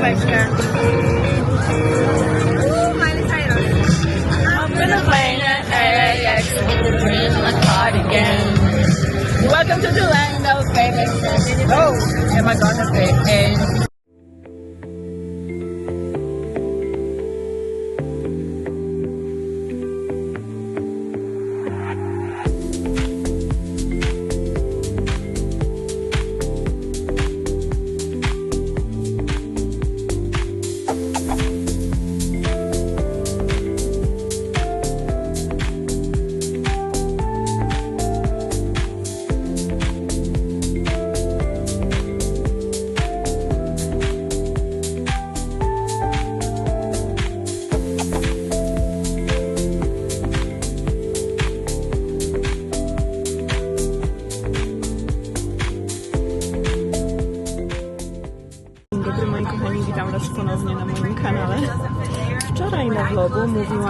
bajeczkę. Uuu, Miley Cyrus. Up in a plane at LAX, in a cardigan. Welcome to the land of baby. Oh, am I gonna fit in?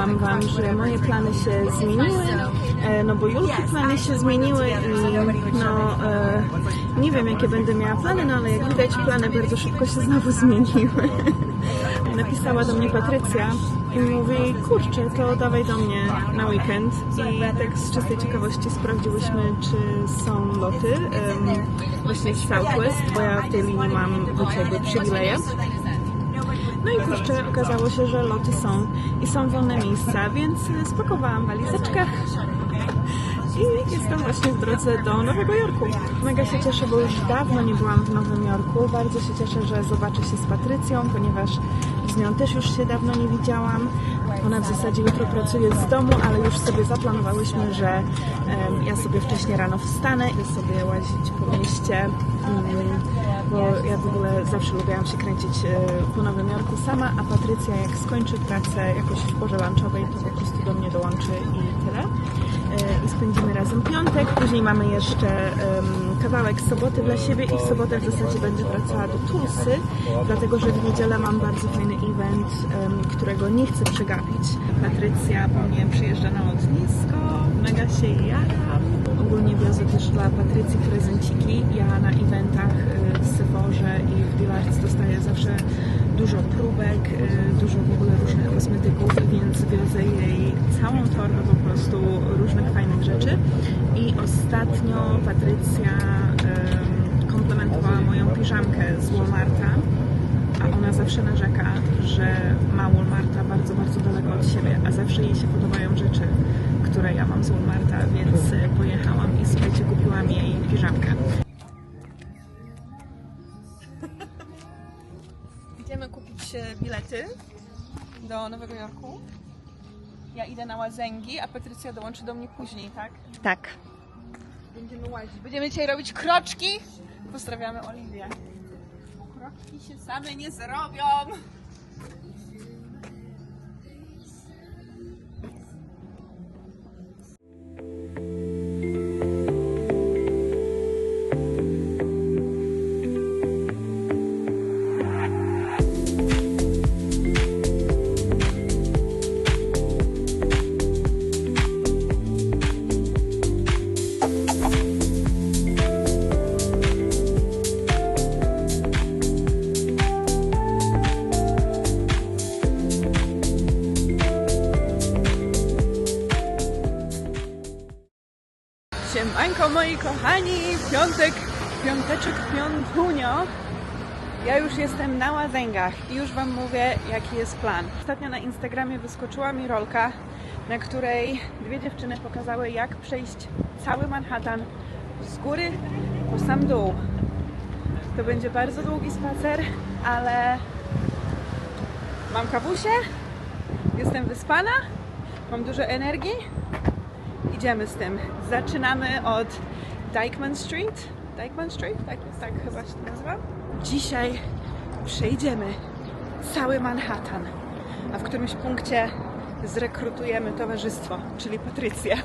Mówiłam Wam, że moje plany się zmieniły, e, no bo Julki plany się zmieniły i no e, nie wiem jakie będę miała plany, no ale jak widać plany bardzo szybko się znowu zmieniły. Napisała do mnie Patrycja i mówi, kurczę, to dawaj do mnie na weekend i tak z czystej ciekawości sprawdziłyśmy, czy są loty em, właśnie w Southwest, bo ja w tej linii mam być jakby przywileje. No i kurczę, okazało się, że loty są i są wolne miejsca, więc spakowałam walizeczkę i jestem właśnie w drodze do Nowego Jorku. Mega się cieszę, bo już dawno nie byłam w Nowym Jorku. Bardzo się cieszę, że zobaczę się z Patrycją, ponieważ z nią też już się dawno nie widziałam. Ona w zasadzie jutro pracuje z domu, ale już sobie zaplanowałyśmy, że em, ja sobie wcześniej rano wstanę i sobie łazić po mieście, bo ja w ogóle zawsze lubiłam się kręcić e, po Nowym Jorku sama, a Patrycja jak skończy pracę jakoś w porze lunchowej, to po prostu do mnie dołączy i tyle. E, I spędzimy razem piątek, później mamy jeszcze kawałek soboty dla siebie i w sobotę w zasadzie będzie wracała do Tulsy, dlatego że w niedzielę mam bardzo fajny event, którego nie chcę przegapić. Patrycja po mnie przyjeżdża na lotnisko, mega się jaram. Ogólnie wiozę też dla Patrycji prezenciki. Ja na eventach y, Dillard's dostaję zawsze dużo próbek, y, dużo w ogóle różnych kosmetyków, więc wiozę jej całą torbę po prostu różnych fajnych rzeczy. I ostatnio Patrycja em, komplementowała moją piżamkę z Walmarta, a ona zawsze narzeka, że ma Walmarta bardzo, bardzo daleko od siebie, a zawsze jej się podobają rzeczy, które ja mam z Walmarta, więc e, pojechałam i słuchajcie, kupiłam jej piżamkę. Kupić bilety do Nowego Jorku. Ja idę na łazęgi, a Patrycja dołączy do mnie później, tak? Tak. Będziemy łazić. Będziemy dzisiaj robić kroczki. Pozdrawiamy Oliwię. Kroczki się same nie zrobią. Kochani, piątek, piąteczek, piątunio. Ja już jestem na łazęgach i już Wam mówię, jaki jest plan. Ostatnio na Instagramie wyskoczyła mi rolka, na której dwie dziewczyny pokazały, jak przejść cały Manhattan z góry po sam dół. To będzie bardzo długi spacer, ale mam kawusie, jestem wyspana, mam dużo energii idziemy z tym. Zaczynamy od Dykeman Street. Dykeman Street? Tak, tak chyba się to nazywa. Dzisiaj przejdziemy cały Manhattan, a w którymś punkcie zrekrutujemy towarzystwo, czyli Patrycję.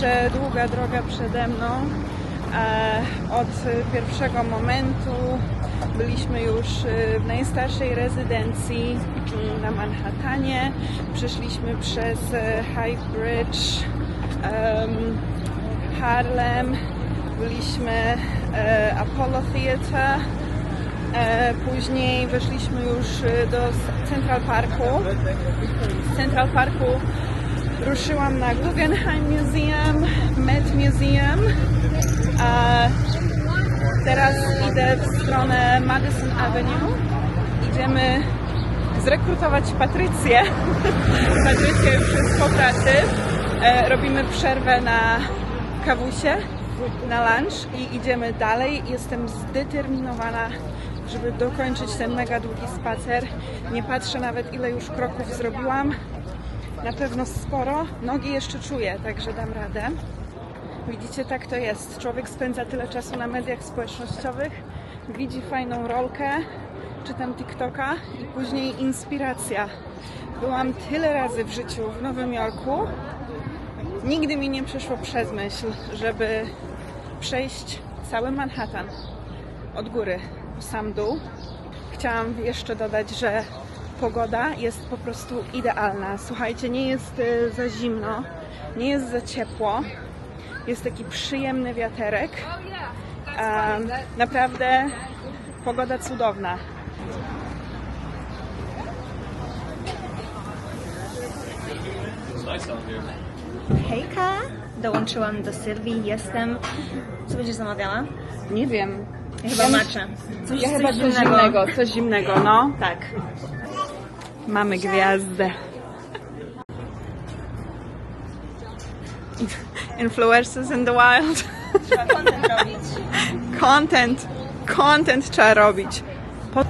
Jeszcze długa droga przede mną. E, Od pierwszego momentu byliśmy już e, w najstarszej rezydencji mm, na Manhattanie. Przeszliśmy przez e, High Bridge, em, Harlem, byliśmy Apollo Theatre. Później weszliśmy już do Central Parku. Central Parku ruszyłam na Guggenheim Museum, Met Museum. A teraz idę w stronę Madison Avenue. Idziemy zrekrutować Patrycję. Patrycję już jest po pracy. E, Robimy przerwę na kawusie, na lunch i idziemy dalej. Jestem zdeterminowana, żeby dokończyć ten mega długi spacer. Nie patrzę nawet ile już kroków zrobiłam. Na pewno sporo. Nogi jeszcze czuję, także dam radę. Widzicie, tak to jest. Człowiek spędza tyle czasu na mediach społecznościowych, widzi fajną rolkę, czytam TikToka i później inspiracja. Byłam tyle razy w życiu w Nowym Jorku. Nigdy mi nie przeszło przez myśl, żeby przejść cały Manhattan od góry po sam dół. Chciałam jeszcze dodać, że pogoda jest po prostu idealna. Słuchajcie, nie jest e, za zimno, nie jest za ciepło. Jest taki przyjemny wiaterek. Em, naprawdę pogoda cudowna. Hejka! Dołączyłam do Sylwii, jestem. Co będziesz zamawiała? Nie wiem. Ja chyba maczę. Coś, Ja coś chyba coś zimnego, coś zimnego, no. Tak. Mamy gwiazdę. Influencers in the wild. Trzeba content robić. Content. Content trzeba robić. Po...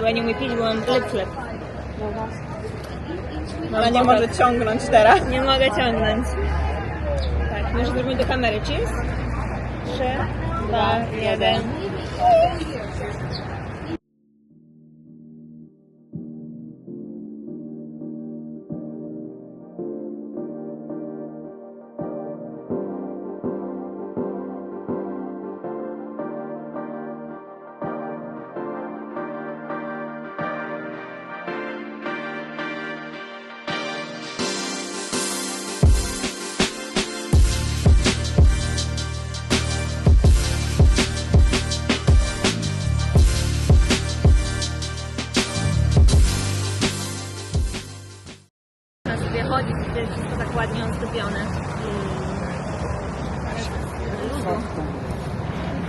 Będziemy mi pić, byłam flip-flip. Ona nie no, może ciągnąć teraz. Nie mogę ciągnąć. Tak, może zrobimy do kamery. Cheers. 3, 2, 1.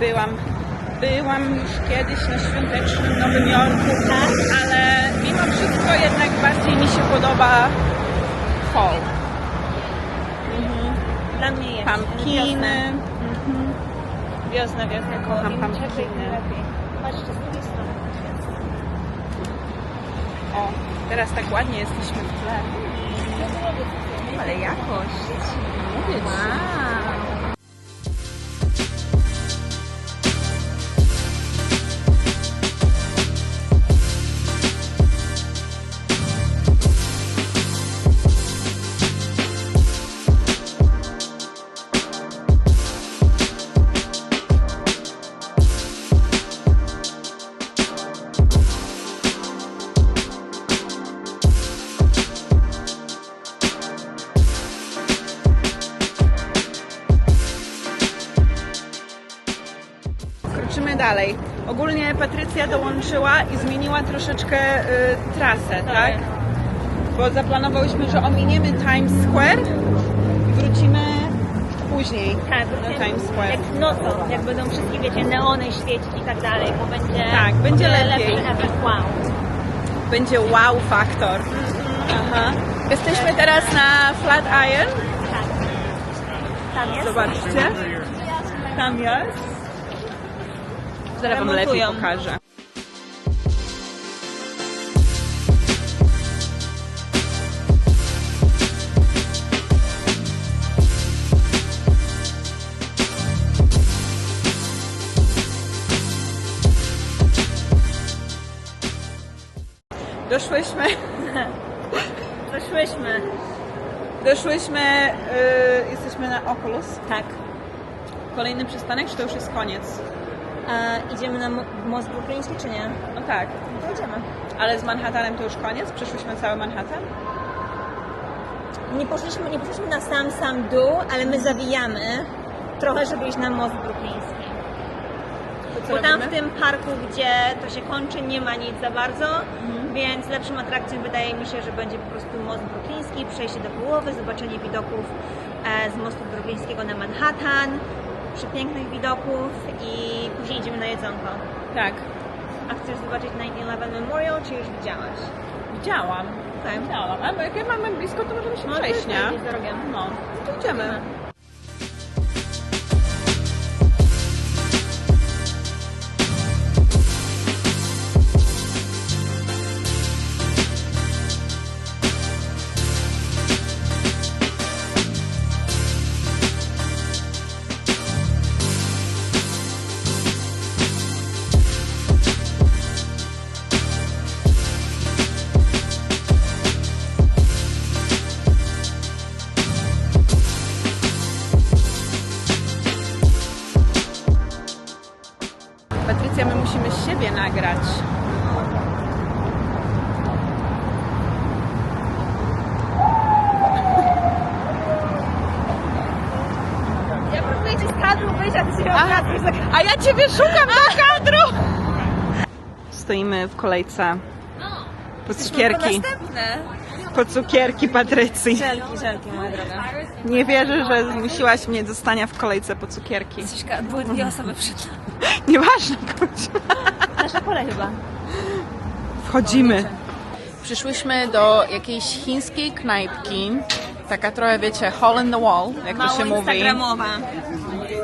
Byłam, byłam już kiedyś na świątecznym Nowym Jorku, ale mimo wszystko jednak bardziej mi się podoba fall. Dla mnie jest. Pumpkiny. Wiosna, wiosna, koło. Kocham pumpkiny. Patrzcie, z drugiej strony. O, teraz tak ładnie jesteśmy w tle. Ale jakość. Mówię. Wow. I zmieniła troszeczkę y, trasę, tak? Tak. Bo zaplanowałyśmy, że ominiemy Times Square i wrócimy później Tak, na będzie Times Square. jak nocą, jak będą wszystkie, wiecie, neony świecić i tak dalej, bo będzie, Tak, będzie lepiej. efekt wow. Będzie wow faktor. Aha. Jesteśmy teraz na Flatiron. Tak. Tam jest. Zobaczcie. Tam jest. Zaraz wam lepiej pokażę. Doszłyśmy, Doszłyśmy. Doszłyśmy, jesteśmy na Oculus. Tak. Kolejny przystanek, czy to już jest koniec? A idziemy na mo- most brukliński, czy nie? No tak, To idziemy. ale z Manhattanem to już koniec? Przeszłyśmy cały Manhattan? Nie poszliśmy, nie poszliśmy na sam, sam dół, ale my zawijamy trochę, żeby iść na most brukliński. To co Bo tam robimy? w tym parku, gdzie to się kończy, nie ma nic za bardzo, Mhm. Więc lepszą atrakcją wydaje mi się, że będzie po prostu most brukliński, przejście do połowy, zobaczenie widoków e, z mostu bruklińskiego na Manhattan, przepięknych widoków i później idziemy na jedzonko. Tak, A chcesz zobaczyć 9-11 Memorial, czy już widziałaś? widziałam. Tak. Widziałam, ale jak mamy blisko, to możemy się No, przejść, nie? rogiem. No, to idziemy. Kolejce po cukierki. Następne. Po cukierki Patrycji. Żelki, żelki, moja droga. Nie wierzę, że zmusiłaś mnie do stania w kolejce po cukierki. Ciszka, były dwie osoby przed nami. Nieważne, chodź. Nasza kolej chyba. Wchodzimy. Przyszłyśmy do jakiejś chińskiej knajpki. Taka trochę, wiecie, hole in the wall, jak to Mało się mówi.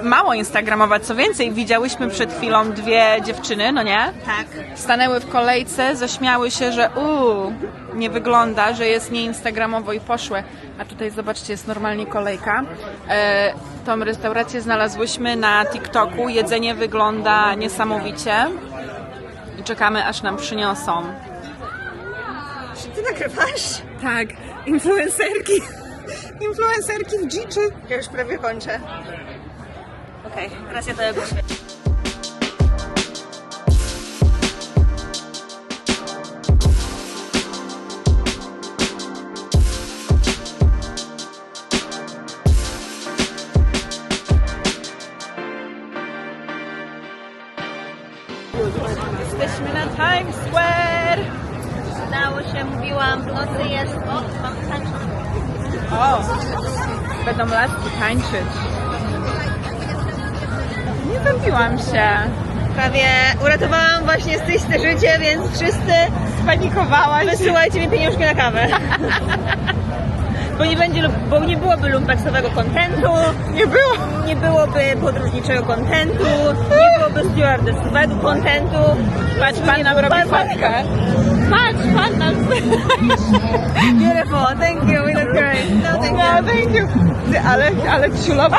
Mało instagramowa, co więcej, widziałyśmy przed chwilą dwie dziewczyny, no nie? Tak. Stanęły w kolejce, zaśmiały się, że uuu, nie wygląda, że jest nieinstagramowo i poszły. A tutaj zobaczcie, jest normalnie kolejka. E, tą restaurację znalazłyśmy na TikToku. Jedzenie wygląda niesamowicie. I czekamy, aż nam przyniosą. Czy ty nagrywasz? Tak, influencerki. Influencerki w dziczy. Ja już prawie kończę. Okej, teraz ja to ogłoszę. Jesteśmy na Times Square. Udało się, mówiłam, w nocy jest... O, mam tańczyć. O, będą laski tańczyć. Zabiłam się. Prawie uratowałam właśnie styście życie, więc wszyscy Spanikowałaś. wysyłajcie mi pieniążki na kawę. Bo nie, będzie, bo nie byłoby lumpeksowego kontentu, Nie było. nie byłoby podróżniczego kontentu, nie byłoby stewardessowego kontentu. Patrz, pan nam robi fotkę. Patrz, pan nam... Beautiful, thank you, we look great. No, thank No, you. thank you. Ale, ale ciulowa.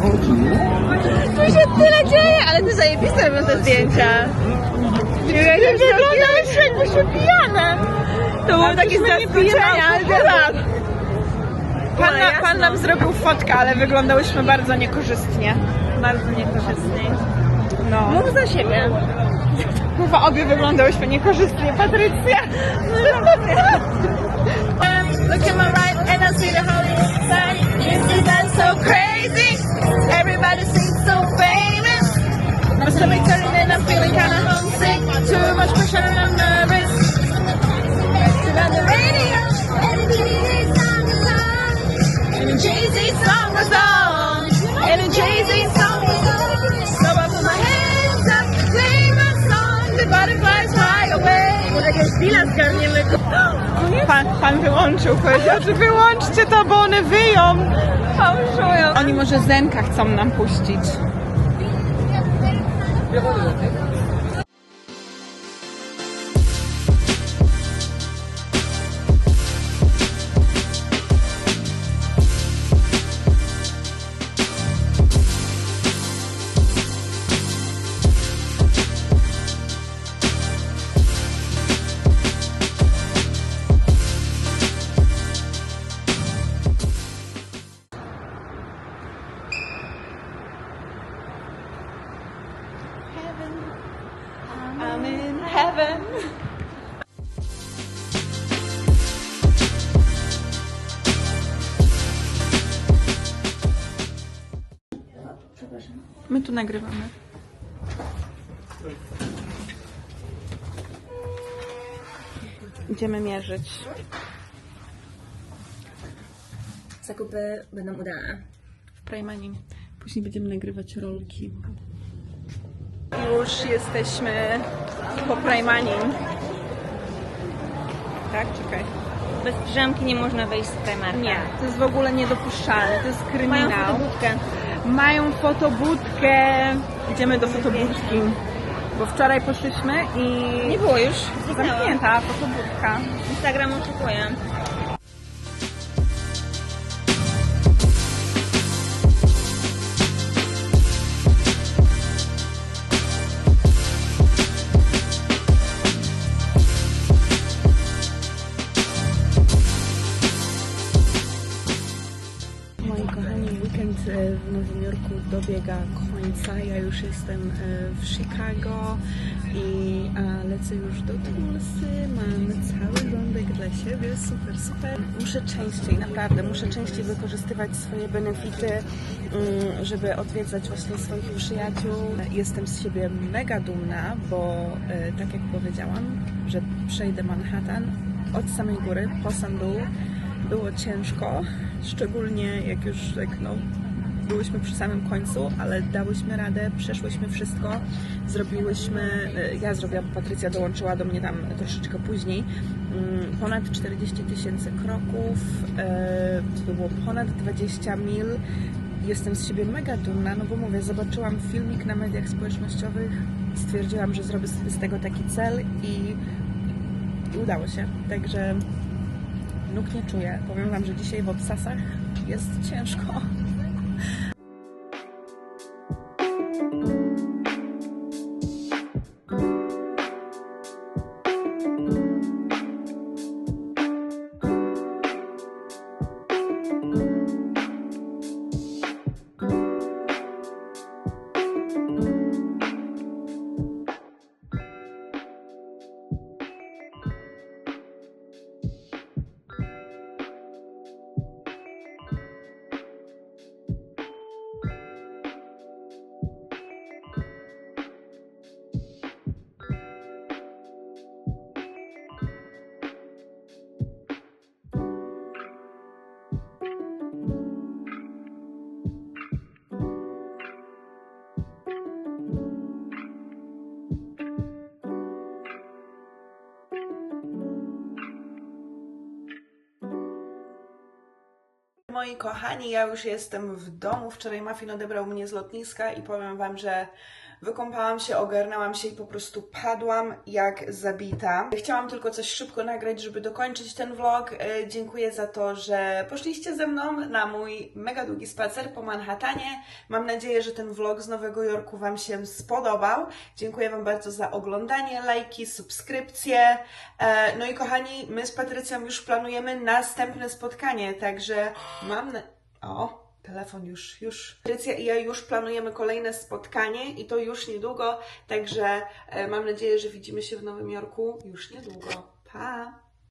Tu się tyle dzieje, ale ty zajebiste robią te zdjęcia. Ty wyglądasz jakbyśmy pijane. To było takie zaskoczenie, ale tak. Pan, na, pan nam zrobił fotkę, ale wyglądałyśmy bardzo niekorzystnie. Bardzo niekorzystnie. No. Mów za siebie. Chyba obie wyglądałyśmy niekorzystnie, Patrycja. Look at my right and I see the holy. Isn't that so crazy? Everybody seems so famous. My stomach turning and I'm feeling kinda homesick. Too much pressure and I'm nervous. Turn on the radio. And a Jay-Z song was on. And a Jay-Z song was on. Chwila zgarniemy. Pan, pan wyłączył, powiedział, że wyłączcie to, bo one wyją. Fałszują. Oni może Zenka chcą nam puścić. I'm in heaven. My tu nagrywamy. Idziemy mierzyć. Zakupy będą udane. w Prajmani. Później będziemy nagrywać rolki. Już jesteśmy po Prajmani. Tak, czekaj. Bez piżamki nie można wejść z Primarka. Nie, to jest w ogóle niedopuszczalne, to jest Mają kryminał. fotobudkę. Mają fotobudkę. Idziemy do fotobudki. Bo wczoraj poszliśmy i Nie było już. zamknięta fotobudka. Instagram oszukuje. Dobiega końca. Ja już jestem e, w Chicago i a, lecę już do Tulsy. Mam cały rządek dla siebie, super, super. Muszę częściej, naprawdę, muszę częściej wykorzystywać swoje benefity, mm, żeby odwiedzać właśnie swoich przyjaciół. Jestem z siebie mega dumna, bo e, tak jak powiedziałam, że przejdę Manhattan od samej góry po sam dół. Było ciężko, szczególnie jak już tak, no, byłyśmy przy samym końcu, ale dałyśmy radę, przeszłyśmy wszystko, zrobiłyśmy, e, ja zrobiłam, Patrycja dołączyła do mnie tam troszeczkę później, mm, ponad 40 tysięcy kroków, e, to było ponad 20 mil, jestem z siebie mega dumna, no bo mówię, zobaczyłam filmik na mediach społecznościowych, stwierdziłam, że zrobię z tego taki cel i, i udało się, także nóg nie czuję. Powiem Wam, że dzisiaj w obsasach jest ciężko. Moi kochani, ja już jestem w domu. Wczoraj Muffin odebrał mnie z lotniska i powiem Wam, że wykąpałam się, ogarnęłam się i po prostu padłam jak zabita. Chciałam tylko coś szybko nagrać, żeby dokończyć ten vlog. E, Dziękuję za to, że poszliście ze mną na mój mega długi spacer po Manhattanie. Mam nadzieję, że ten vlog z Nowego Jorku Wam się spodobał. Dziękuję Wam bardzo za oglądanie, lajki, subskrypcje. E, No i kochani, my z Patrycją już planujemy następne spotkanie, także mam... Na... O, telefon już, już. Patrycja i ja już planujemy kolejne spotkanie i to już niedługo, także e, mam nadzieję, że widzimy się w Nowym Jorku już niedługo. Pa!